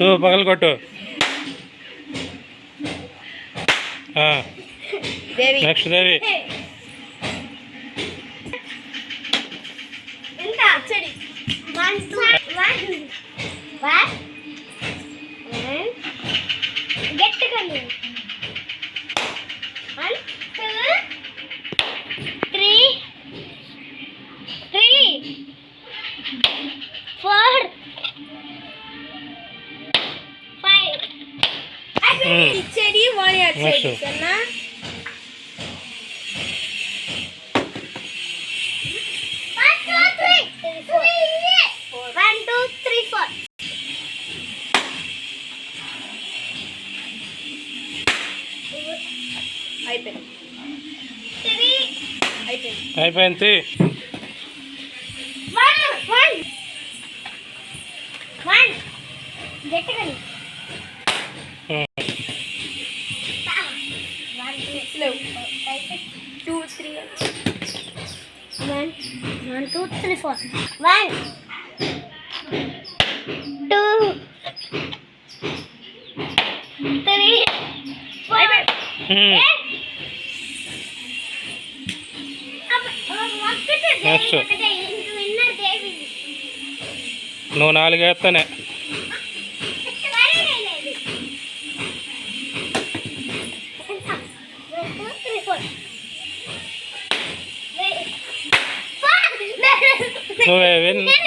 Two పగలు కొట్టు. Next Devi. ఎంత? One, two, three, four. అయిపోయింది Three. అయిపోయింది అయిపోయింది One, one. One. గట్టిగా three, four. Eh? అబ్బ- ఒక్కటే దేవి, Next. ఒకటే. ఇంక winner దేవి. నువ్వు నాలుగు వేస్తానే હવે